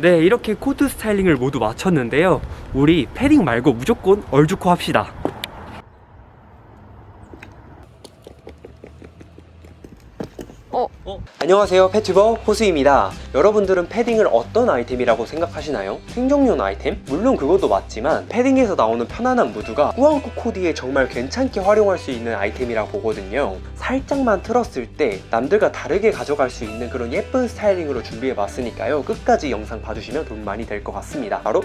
네, 이렇게 코트 스타일링을 모두 마쳤는데요. 우리 패딩 말고 무조건 얼죽코 합시다. 안녕하세요 패튜버 호수입니다. 여러분들은 패딩을 어떤 아이템이라고 생각하시나요? 생존용 아이템? 물론 그것도 맞지만 패딩에서 나오는 편안한 무드가 꾸안꾸 코디에 정말 괜찮게 활용할 수 있는 아이템이라고 보거든요. 살짝만 틀었을 때 남들과 다르게 가져갈 수 있는 그런 예쁜 스타일링으로 준비해봤으니까요. 끝까지 영상 봐주시면 도움 많이 될 것 같습니다. 바로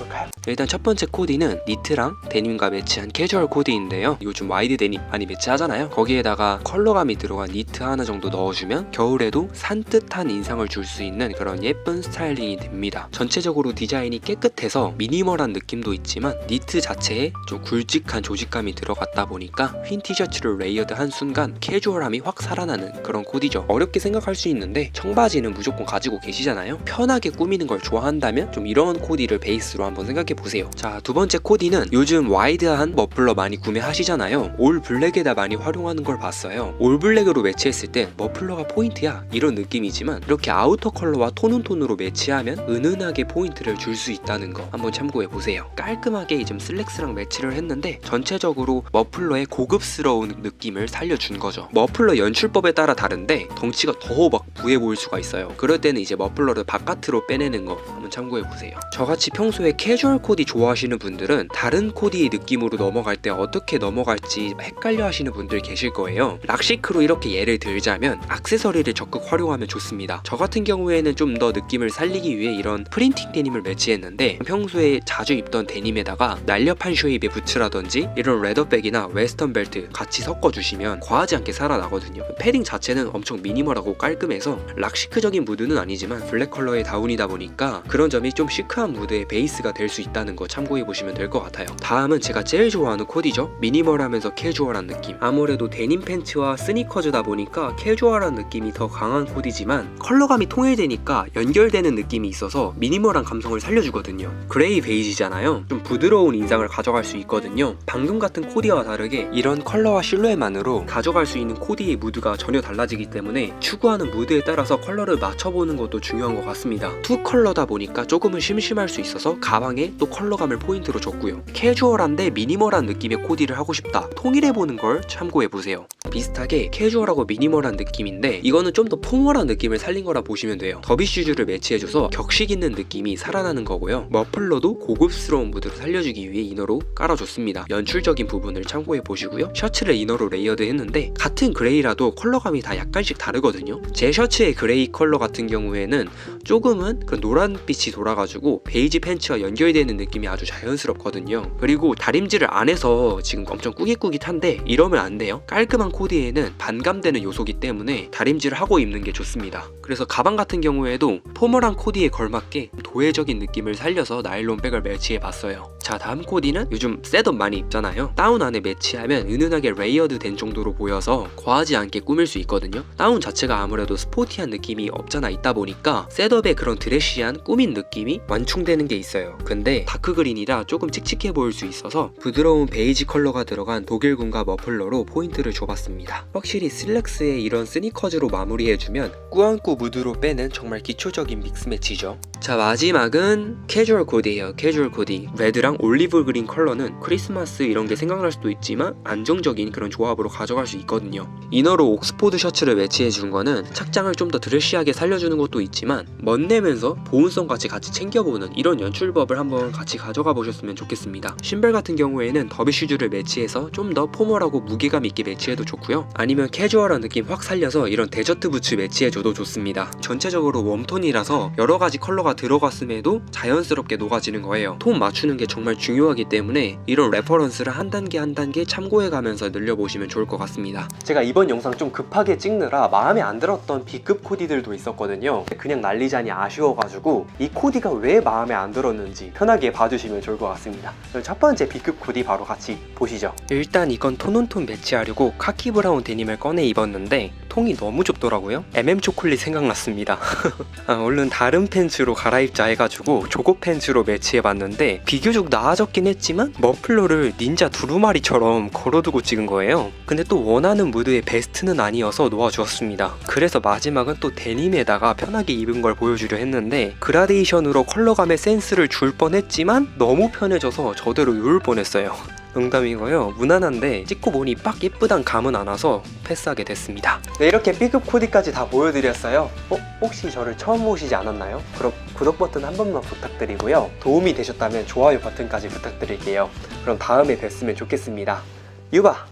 볼까요? 일단 첫 번째 코디는 니트랑 데님과 매치한 캐주얼 코디인데요. 요즘 와이드 데님 많이 매치하잖아요. 거기에다가 컬러감이 들어간 니트 하나 정도 넣어주면 겨울에도 산뜻한 인상을 줄 수 있는 그런 예쁜 스타일링이 됩니다. 전체적으로 디자인이 깨끗해서 미니멀한 느낌도 있지만 니트 자체에 좀 굵직한 조직감이 들어갔다 보니까 흰 티셔츠를 레이어드한 순간 캐주얼함이 확 살아나는 그런 코디죠. 어렵게 생각할 수 있는데 청바지는 무조건 가지고 계시잖아요. 편하게 꾸미는 걸 좋아한다면 좀 이런 코디를 베이스로 한번 생각해 보세요. 자, 두 번째 코디는 요즘 와이드한 머플러 많이 구매하시잖아요. 올 블랙에다 많이 활용하는 걸 봤어요. 올 블랙으로 매치했을 땐 머플러가 포인트야 이런 느낌이지만 이렇게 아우터 컬러와 톤온 톤으로 매치하면 은은하게 포인트를 줄 수 있다는 거 한번 참고해 보세요. 깔끔하게 좀 슬랙스랑 매치를 했는데 전체적으로 머플러의 고급스러운 느낌을 살려준 거죠. 머플러 연출법에 따라 다른데 덩치가 더 막 부해 보일 수가 있어요. 그럴 때는 이제 머플러를 바깥으로 빼내는 거 한번 참고해 보세요. 저같이 평소에 캐주얼 코디 좋아하시는 분들은 다른 코디의 느낌으로 넘어갈 때 어떻게 넘어갈지 헷갈려 하시는 분들 계실 거예요. 락시크로 이렇게 예를 들자면 액세서리를 적극 활용하면 좋습니다. 저 같은 경우에는 좀 더 느낌을 살리기 위해 이런 프린팅 데님을 매치했는데 평소에 자주 입던 데님에다가 날렵한 쉐입의 부츠라든지 이런 레더백이나 웨스턴 벨트 같이 섞어주시면 과하지 않게 살아나거든요. 패딩 자체는 엄청 미니멀하고 깔끔해서 락시크적인 무드는 아니지만 블랙 컬러의 다운이다 보니까 그런 점이 좀 시크한 무드의 베이스가 될 수 있다는 거 참고해 보시면 될 것 같아요. 다음은 제가 제일 좋아하는 코디죠. 미니멀하면서 캐주얼한 느낌. 아무래도 데님 팬츠와 스니커즈다 보니까 캐주얼한 느낌이 더 강한 코디지만 컬러감이 통일되니까 연결되는 느낌이 있어서 미니멀한 감성을 살려주거든요. 그레이 베이지잖아요. 좀 부드러운 인상을 가져갈 수 있거든요. 방금 같은 코디와 다르게 이런 컬러와 실루엣만으로 가져갈 수 있는 코디의 무드가 전혀 달라지기 때문에 추구하는 무드에 따라서 컬러를 맞춰보는 것도 중요한 것 같습니다. 투 컬러다 보니까 조금은 심심할 수 있어서 가방에 또 컬러감을 포인트로 줬고요. 캐주얼한데 미니멀한 느낌의 코디를 하고 싶다. 통일해보는 걸 참고해보세요. 비슷하게 캐주얼하고 미니멀한 느낌인데 이거는 좀 더 포멀한 느낌을 살린 거라 보시면 돼요. 더비 슈즈를 매치해줘서 격식 있는 느낌이 살아나는 거고요. 머플러도 고급스러운 무드를 살려주기 위해 이너로 깔아줬습니다. 연출적인 부분을 참고해 보시고요. 셔츠를 이너로 레이어드 했는데 같은 그레이라도 컬러감이 다 약간씩 다르거든요. 제 셔츠의 그레이 컬러 같은 경우에는 조금은 그 노란 빛이 돌아가지고 베이지 팬츠와 연결되는 느낌이 아주 자연스럽거든요. 그리고 다림질을 안 해서 지금 엄청 꾸깃꾸깃한데 이러면 안 돼요. 깔끔한 코디에는 반감되는 요소기 때문에 다림질을 하고 입는 게 좋습니다. 그래서 가방 같은 경우에도 포멀한 코디에 걸맞게 도회적인 느낌을 살려서 나일론 백을 매치해 봤어요. 자 다음 코디는 요즘 셋업 많이 입잖아요. 다운 안에 매치하면 은은하게 레이어드 된 정도로 보여서 과하지 않게 꾸밀 수 있거든요. 다운 자체가 아무래도 스포티한 느낌이 없잖아 있다 보니까 셋업의 그런 드레시한 꾸민 느낌이 완충되는 게 있어요. 근데 다크 그린이라 조금 칙칙해 보일 수 있어서 부드러운 베이지 컬러가 들어간 독일군과 머플러로 포인트를 줘봤습니다. 확실히 슬랙스에 이런 스니커즈로 마무리해주면 꾸안꾸 무드로 빼는 정말 기초적인 믹스 매치죠. 자 마지막은 캐주얼 코디예요. 캐주얼 코디. 레드랑 올리브 그린 컬러는 크리스마스 이런 게 생각날 수도 있지만 안정적인 그런 조합으로 가져갈 수 있거든요. 이너로 옥스포드 셔츠를 매치해 준 거는 착장을 좀 더 드레시하게 살려주는 것도 있지만 멋내면서 보온성까지 같이 챙겨보는 이런 연출법을 한번 같이 가져가 보셨으면 좋겠습니다. 신발 같은 경우에는 더비 슈즈를 매치해서 좀 더 포멀하고 무게감 있게 매치해도 좋고요. 아니면 캐주얼한 느낌 확 살려서 이런 데저트 부츠 매치해줘도 좋습니다. 전체적으로 웜톤이라서 여러 가지 컬러가 들어갔음에도 자연스럽게 녹아지는 거예요. 톤 맞추는 게 정말 중요하기 때문에 이런 레퍼런스를 한 단계 한 단계 참고해가면서 늘려보시면 좋을 것 같습니다. 제가 이번 영상 좀 급하게 찍느라 마음에 안 들었던 B급 코디들도 있었거든요. 그냥 날리자니 아쉬워가지고 이 코디가 왜 마음에 안 들었는지 편하게 봐주시면 좋을 것 같습니다. 그럼 첫 번째 B급 코디 바로 같이 보시죠. 일단 이건 톤온톤 매치하려고 카키 브라운 데님을 꺼내 입었는데 통이 너무 좁더라고요. MM 초콜릿 생각났습니다. 아, 얼른 다른 팬츠로 갈아입자 해가지고 조거 팬츠로 매치해봤는데 비교적 나아졌긴 했지만 머플러를 닌자 두루마리처럼 걸어두고 찍은 거예요. 근데 또 원하는 무드의 베스트는 아니어서 놓아주었습니다. 그래서 마지막은 또 데님에다가 편하게 입은 걸 보여주려 했는데 그라데이션으로 컬러감의 센스를 줄 뻔했지만 너무 편해져서 저대로 요울 뻔했어요. 농담이고요. 무난한데 찍고 보니 빡 예쁘단 감은 안 와서 패스하게 됐습니다. 네, 이렇게 B급 코디까지 다 보여드렸어요. 어, 혹시 저를 처음 보시지 않았나요? 그럼 구독 버튼 한 번만 부탁드리고요. 도움이 되셨다면 좋아요 버튼까지 부탁드릴게요. 그럼 다음에 뵀으면 좋겠습니다. 유바!